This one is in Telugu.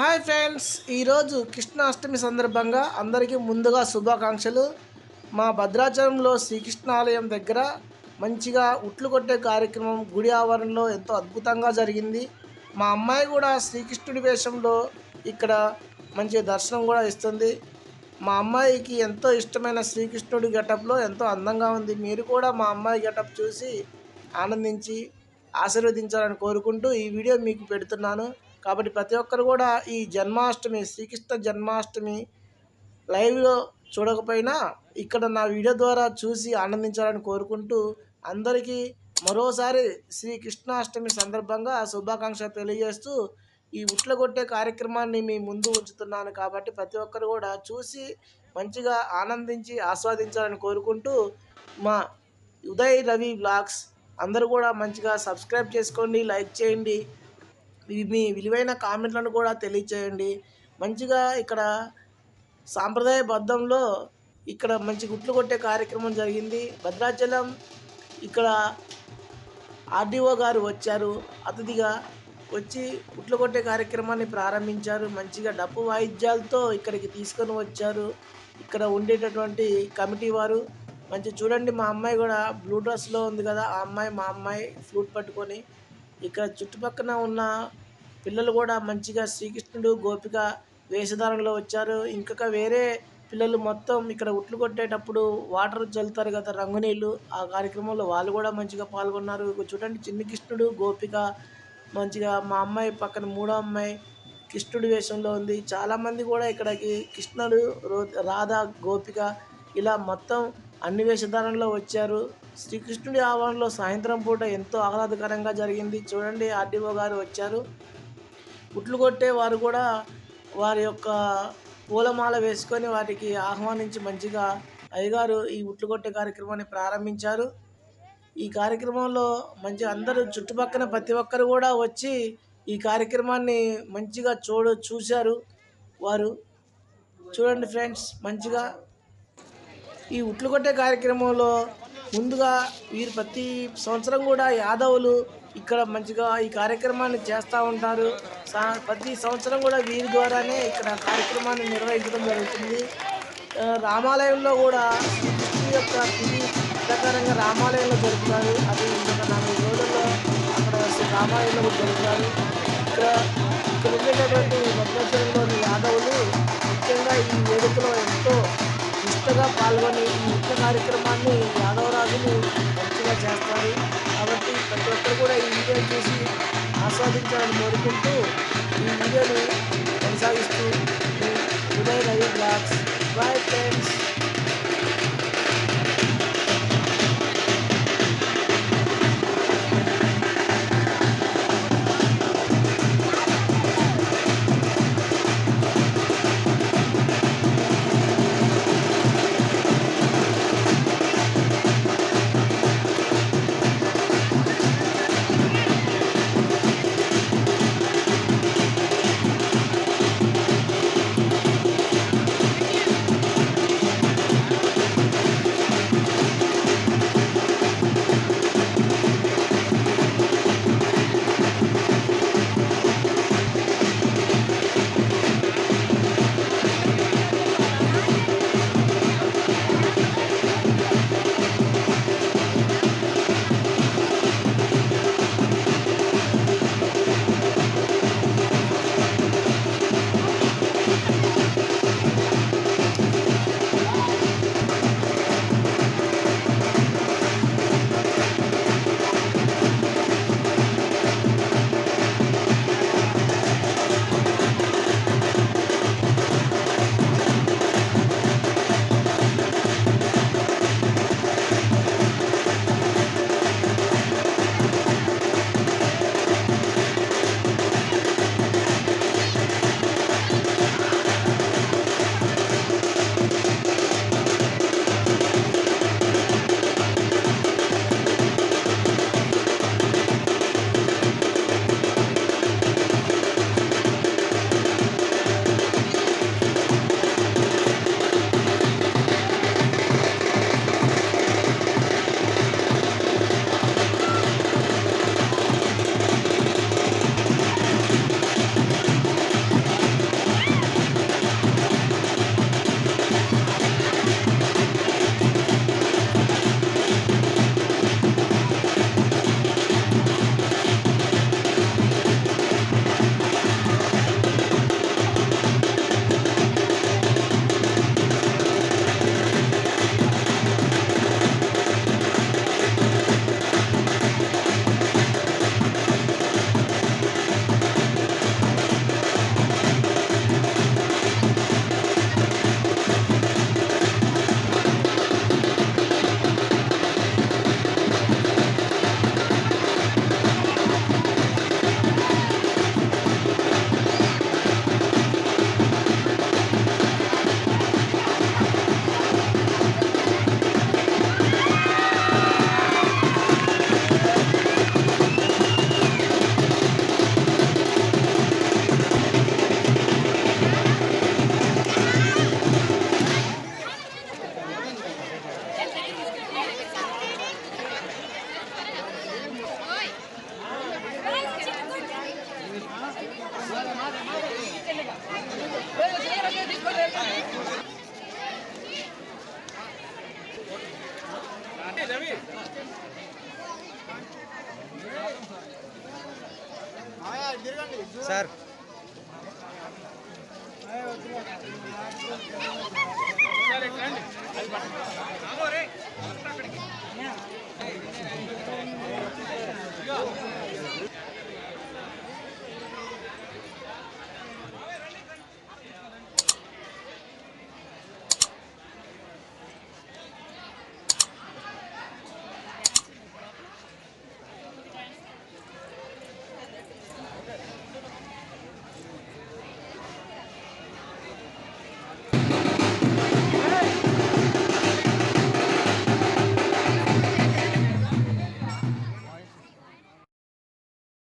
హాయ్ ఫ్రెండ్స్ ఈరోజు కృష్ణాష్టమి సందర్భంగా అందరికీ ముందుగా శుభాకాంక్షలు. మా భద్రాచలంలో శ్రీకృష్ణ ఆలయం దగ్గర మంచిగా ఉట్లు కొట్టే కార్యక్రమం గుడి ఆవరణలో ఎంతో అద్భుతంగా జరిగింది. మా అమ్మాయి కూడా శ్రీకృష్ణుడి వేషంలో ఇక్కడ మంచి దర్శనం కూడా ఇస్తుంది. మా అమ్మాయికి ఎంతో ఇష్టమైన శ్రీకృష్ణుడి గెటప్లో ఎంతో అందంగా ఉంది. మీరు కూడా మా అమ్మాయి గెటప్ చూసి ఆనందించి ఆశీర్వదించాలని కోరుకుంటూ ఈ వీడియో మీకు పెడుతున్నాను. కాబట్టి ప్రతి ఒక్కరు కూడా ఈ జన్మాష్టమి శ్రీకృష్ణ జన్మాష్టమి లైవ్లో చూడకపోయినా ఇక్కడ నా వీడియో ద్వారా చూసి ఆనందించాలని కోరుకుంటూ అందరికీ మరోసారి శ్రీ కృష్ణాష్టమి సందర్భంగా శుభాకాంక్షలు తెలియజేస్తూ ఈ ఉట్ల కొట్టే కార్యక్రమాన్ని మీ ముందు ఉంచుతున్నాను కాబట్టి ప్రతి ఒక్కరు కూడా చూసి మంచిగా ఆనందించి ఆస్వాదించాలని కోరుకుంటూ మా ఉదయ్ రవి బ్లాగ్స్ అందరూ కూడా మంచిగా సబ్స్క్రైబ్ చేసుకోండి లైక్ చేయండి. మీ- విలువైన కామెంట్లను కూడా తెలియచేయండి. మంచిగా ఇక్కడ సాంప్రదాయబద్ధంలో ఇక్కడ మంచి గుట్లు కొట్టే కార్యక్రమం జరిగింది. భద్రాచలం ఇక్కడ ఆర్డీఓ గారు వచ్చారు. అతిథిగా వచ్చి గుట్లు కొట్టే కార్యక్రమాన్ని ప్రారంభించారు. మంచిగా డప్పు వాయిద్యాలతో ఇక్కడికి తీసుకొని వచ్చారు. ఇక్కడ ఉండేటటువంటి కమిటీ వారు. మంచి చూడండి మా అమ్మాయి కూడా బ్లూ డ్రెస్లో ఉంది కదా. ఆ అమ్మాయి మా అమ్మాయి ఫ్లూట్ పట్టుకొని ఇక్కడ చుట్టుపక్కన ఉన్న పిల్లలు కూడా మంచిగా శ్రీకృష్ణుడు గోపిక వేషధారణలో వచ్చారు. ఇంకొక వేరే పిల్లలు మొత్తం ఇక్కడ ఉట్లు కొట్టేటప్పుడు వాటర్ చల్లుతారు కదా రంగు నీళ్ళు ఆ కార్యక్రమంలో వాళ్ళు కూడా మంచిగా పాల్గొన్నారు. చూడండి చిన్ని కృష్ణుడు గోపిక మంచిగా మా అమ్మాయి పక్కన మూడో అమ్మాయి కృష్ణుడి వేషంలో ఉంది. చాలామంది కూడా ఇక్కడికి కృష్ణుడు రో- రాధ గోపిక ఇలా మొత్తం అన్ని వేషధారణలో వచ్చారు. శ్రీకృష్ణుడి ఆవరణలో సాయంత్రం పూట ఎంతో ఆహ్లాదకరంగా జరిగింది. చూడండి ఆర్డీఓ గారు వచ్చారు. ఉట్లు కొట్టే వారు కూడా వారి యొక్క పూలమాల వేసుకొని వాటికి ఆహ్వానించి మంచిగా అయ్యగారు ఈ ఉట్లు కొట్టే కార్యక్రమాన్ని ప్రారంభించారు. ఈ కార్యక్రమంలో మంచి అందరూ చుట్టుపక్కల ప్రతి ఒక్కరు కూడా వచ్చి ఈ కార్యక్రమాన్ని మంచిగా చూడ చూశారు వారు. చూడండి ఫ్రెండ్స్ మంచిగా ఈ ఉట్లు కొట్టే కార్యక్రమంలో ముందుగా వీరు ప్రతి సంవత్సరం కూడా యాదవులు ఇక్కడ మంచిగా ఈ కార్యక్రమాన్ని చేస్తూ ఉంటారు. ప్రతి సంవత్సరం కూడా వీరి ద్వారానే ఇక్కడ కార్యక్రమాన్ని నిర్వహించడం జరుగుతుంది. రామాలయంలో కూడా ఈ యొక్క తిథి ప్రకారంగా రామాలయంలో జరుపుతారు. అది ఇంకొక నాలుగు రోజుల్లో అక్కడ రామాలయంలో కూడా జరుపుతారు. ఇక్కడ ఇక్కడ ఉండేటటువంటి భద్రాచలంలోని యాదవులు ముఖ్యంగా ఈ వేడుకలో ఎంతో ఇష్టగా పాల్గొని ఈ నృత్య కార్యక్రమాన్ని యాదవరాజులు మంచిగా చేస్తారు. కాబట్టి ప్రతి ఒక్కరు కూడా ఈ వీడియో చూసి ఆస్వాదించాలని కోరుకుంటూ ఈ వీడియోని కొనసాగిస్తూ మీ Uday Ravi blogs bye friends sir. রে